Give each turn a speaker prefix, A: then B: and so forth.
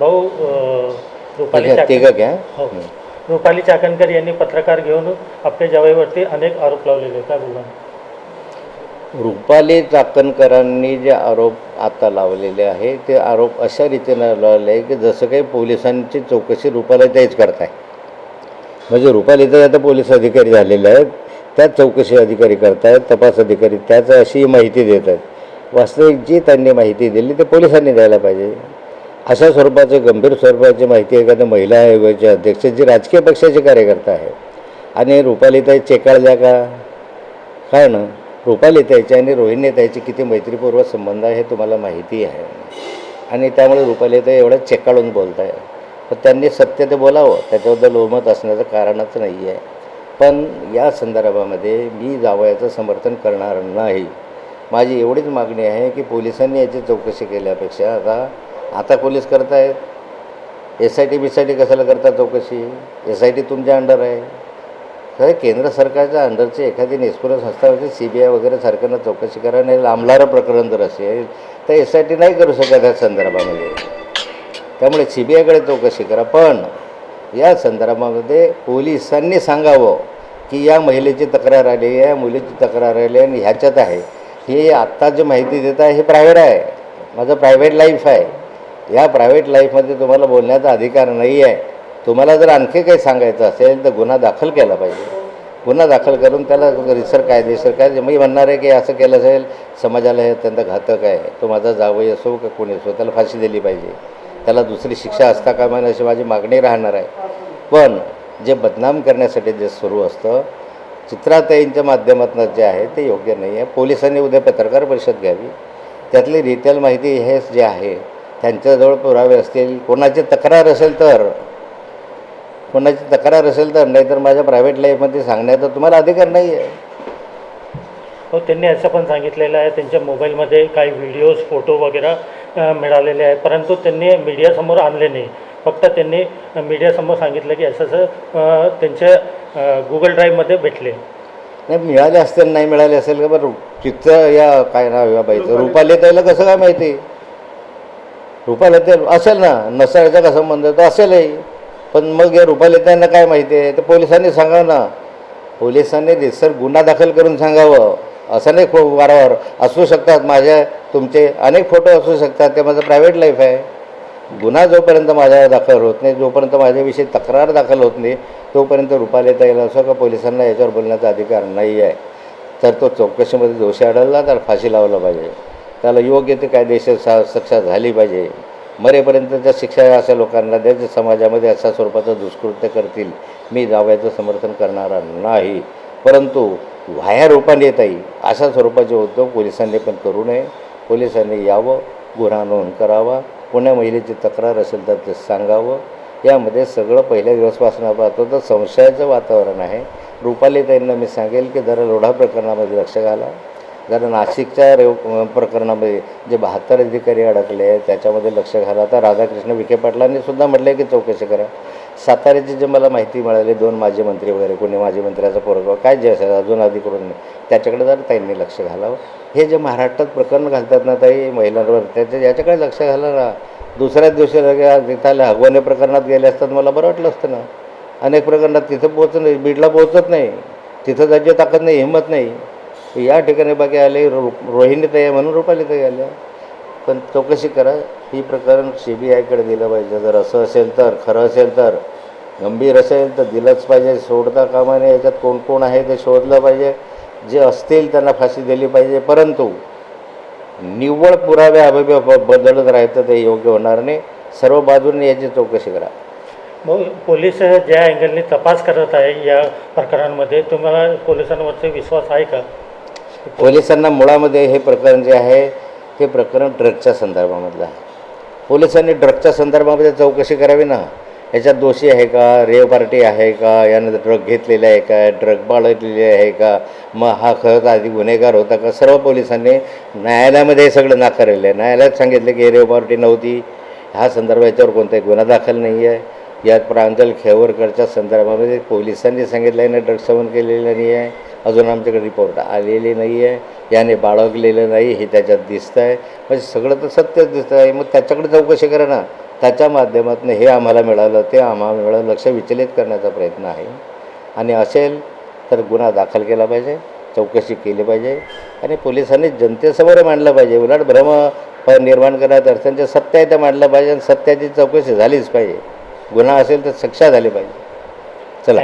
A: भाऊ रुपाली
B: तिघं घ्या
A: हो. रुपाली चाकणकर यांनी पत्रकार घेऊन आपल्या जावईवरती अनेक आरोप लावलेले काय बोलणार?
B: रुपाली चाकणकरांनी जे आरोप आता लावलेले आहे ते आरोप अशा रीतीनं लावले आहे की जसं काही पोलिसांची चौकशी रुपाली तेच करताय. म्हणजे रुपाली तर आता पोलीस अधिकारी झालेले आहेत त्याच चौकशी अधिकारी करतायत तपास अधिकारी त्याच अशी माहिती देत आहेत वास्तविक जी त्यांनी माहिती दिली ते पोलिसांनी द्यायला पाहिजे. अशा स्वरूपाचे गंभीर स्वरूपाची माहिती एखाद्या महिला आयोगाचे अध्यक्ष जे राजकीय पक्षाचे कार्यकर्ता आहेत. आणि रुपालीताई चेकाळल्या का? काय ना? रुपाली आणि रोहिणीताईची किती मैत्रीपूर्वक संबंध आहे हे तुम्हाला माहिती आहे. आणि त्यामुळे रुपालीताई एवढं चेकाळून बोलत आहे पण त्यांनी सत्य ते बोलावं त्याच्याबद्दल ओमत असण्याचं कारणच नाही आहे पण या संदर्भामध्ये मी जावयाचं समर्थन करणार नाही. माझी एवढीच मागणी आहे की पोलिसांनी याची चौकशी केल्यापेक्षा आता आता पोलीस करतायत. S I T B I T कशाला करता चौकशी? एस आय टी तुमच्या अंडर आहे. तर केंद्र सरकारच्या अंडरची एखादी निष्पुर संस्था म्हणजे सी बी आय वगैरे सारख्यांना चौकशी करा नाही लांबणारं प्रकरण जर असेल तर एस आय टी नाही करू शकत या संदर्भामध्ये. त्यामुळे सी बी आयकडे चौकशी करा. पण या संदर्भामध्ये पोलिसांनी सांगावं की या महिलेची तक्रार आली आहे या मुलीची तक्रार आली आणि ह्याच्यात आहे. ही आत्ता जी माहिती देत आहे हे प्रायव्हेट आहे. माझं प्रायव्हेट लाईफ आहे. या प्रायव्हेट लाईफमध्ये तुम्हाला बोलण्याचा अधिकार नाही आहे तुम्हाला जर आणखी काही सांगायचं असेल तर गुन्हा दाखल केला पाहिजे. गुन्हा दाखल करून त्याला रिसर कायदेशीर काय मी म्हणणार आहे की असं केलं असेल समाजाला हे अत्यंत घातक आहे. तो माझा जावई असो का कोणी असो त्याला फाशी दिली पाहिजे. त्याला दुसरी शिक्षा असता कामा नये अशी माझी मागणी राहणार आहे. पण जे बदनाम करण्यासाठी जे सुरू असतं चित्राताईंच्या माध्यमातून जे आहे ते योग्य नाही आहे पोलिसांनी उद्या पत्रकार परिषद घ्यावी. त्यातली रिटेल माहिती हे जे आहे त्यांच्याजवळ पुरावे असतील कोणाची तक्रार असेल तर कोणाची तक्रार असेल तर नाही तर माझ्या प्रायव्हेट लाईफमध्ये सांगण्याचा तुम्हाला अधिकार नाही आहे
A: हो त्यांनी असं पण सांगितलेलं आहे त्यांच्या मोबाईलमध्ये काही व्हिडिओज फोटो वगैरे मिळालेले आहे परंतु त्यांनी मीडियासमोर आणले नाही. फक्त त्यांनी मीडियासमोर सांगितलं की असं असं त्यांच्या गुगल ड्राईव्हमध्ये भेटले.
B: नाही मिळाले असतील नाही मिळाले असेल का बरं चित्र या काय नाव या बाईचं? रुपाली त्याला कसं काय माहिती? रुपाला ते असेल ना नसाळचा का संबंध तर असेलही. पण मग या रुपाला त्यांना काय माहिती आहे? तर पोलिसांनी सांगावं ना. पोलिसांनी रिसर गुन्हा दाखल करून सांगावं. असं नाही खो वारंवार असू शकतात माझ्या तुमचे अनेक फोटो असू शकतात ते माझं प्रायव्हेट लाईफ आहे. गुन्हा जोपर्यंत माझ्यावर दाखल होत नाही जोपर्यंत माझ्याविषयी तक्रार दाखल होत नाही तोपर्यंत रुपालेता येईल असं का पोलिसांना याच्यावर बोलण्याचा अधिकार नाही आहे तर तो चौकशीमध्ये दोषी आढळला तर फाशी लावला पाहिजे. त्याला योग्य ते कायदेशीर सा शिक्षा झाली पाहिजे. मरेपर्यंतच्या शिक्षा अशा लोकांना द्या जे समाजामध्ये अशा स्वरूपाचं दुष्कृत्य करतील. मी जावयाचं समर्थन करणारा नाही. परंतु व्हाया रूपाने येत आहे. अशा स्वरूपाचे उद्योग पोलिसांनी पण करू नये. पोलिसांनी यावं गुन्हा नोंद करावा पुण्या महिलेची तक्रार असेल तर ते सांगावं. यामध्ये सगळं पहिल्या दिवसपासून पाहतो तर संशयाचं वातावरण आहे. रुपाली ताईंना मी सांगेल की जरा लोढा प्रकरणामध्ये लक्ष घाला. जर नाशिकच्या रेव प्रकरणामध्ये जे बहात्तर अधिकारी अडकले आहेत त्याच्यामध्ये लक्ष घाला. आता राधाकृष्ण विखे पाटलांनी सुद्धा म्हटलं आहे की चौकशी करा. साताऱ्याची जे मला माहिती मिळाली दोन माजी मंत्री वगैरे कोणी माजी मंत्र्याचा पोरगा काय जे असेल अजून अधिकृत त्याच्याकडे जर ताईंनी लक्ष घालावं. हे जे महाराष्ट्रात प्रकरण घालतात ना ताई महिलांवर त्याच्या याच्याकडे लक्ष घाला ना. दुसऱ्याच दिवशी तिथं हगवणे प्रकरणात गेले असतात मला बरं वाटलं असतं ना. अनेक प्रकरणात तिथं पोहोचत नाही बीडला पोहोचत नाही. तिथं त्याची ताकद नाही हिंमत नाही. या ठिकाणी बाकी आले रो रोहिणी ताई आहे म्हणून रुपाली ताई आल्या. पण चौकशी करा ही प्रकरण सी बी आयकडे दिलं पाहिजे. जर असं असेल तर खरं असेल तर गंभीर असेल तर दिलंच पाहिजे. सोडता कामा नये. याच्यात कोण कोण आहे ते शोधलं पाहिजे. जे असतील त्यांना फाशी दिली पाहिजे. परंतु निव्वळ पुरावे अभावी बदलत राहतं ते योग्य होणार नाही. सर्व बाजूंनी याची चौकशी करा.
A: मग पोलीस ज्या अँगलने तपास करत आहे या प्रकरणांमध्ये तुम्हाला पोलिसांवरचा विश्वास आहे का?
B: पोलिसांना मुळामध्ये हे प्रकरण जे आहे हे प्रकरण ड्रगच्या संदर्भामधलं आहे. पोलिसांनी ड्रगच्या संदर्भामध्ये चौकशी करावी ना? याच्यात दोषी आहे का? रेव पार्टी आहे का? यानं ड्रग घेतलेला आहे का? ड्रग बाळगलेली आहे का? मग हा खरंच आधी गुन्हेगार होता का? सर्व पोलिसांनी न्यायालयामध्ये हे सगळं नाकारलेलं आहे. न्यायालयात सांगितलं की रेव पार्टी नव्हती. ह्या संदर्भ याच्यावर कोणताही गुन्हा दाखल नाही आहे. यात प्रांजल खेवरकरच्या संदर्भामध्ये पोलिसांनी सांगितलं आहे ना ड्रग सेवन केलेलं नाही आहे. अजून आमच्याकडे रिपोर्ट आलेली नाही आहे याने बाळगलेलं नाही हे त्याच्यात दिसतं आहे म्हणजे सगळं तर सत्यच दिसतं आहे मग त्याच्याकडे चौकशी करा ना. त्याच्या माध्यमातून हे आम्हाला मिळालं ते आम्हाला मिळालं लक्ष विचलित करण्याचा प्रयत्न आहे. आणि असेल तर गुन्हा दाखल केला पाहिजे चौकशी केली पाहिजे. आणि पोलिसांनी जनतेसमोर मांडलं पाहिजे. उलट भ्रम निर्माण करण्यात अडचणचे सत्य आहे ते मांडलं पाहिजे आणि सत्याची चौकशी झालीच पाहिजे. गुन्हा असेल तर शिक्षा झाली पाहिजे. चला.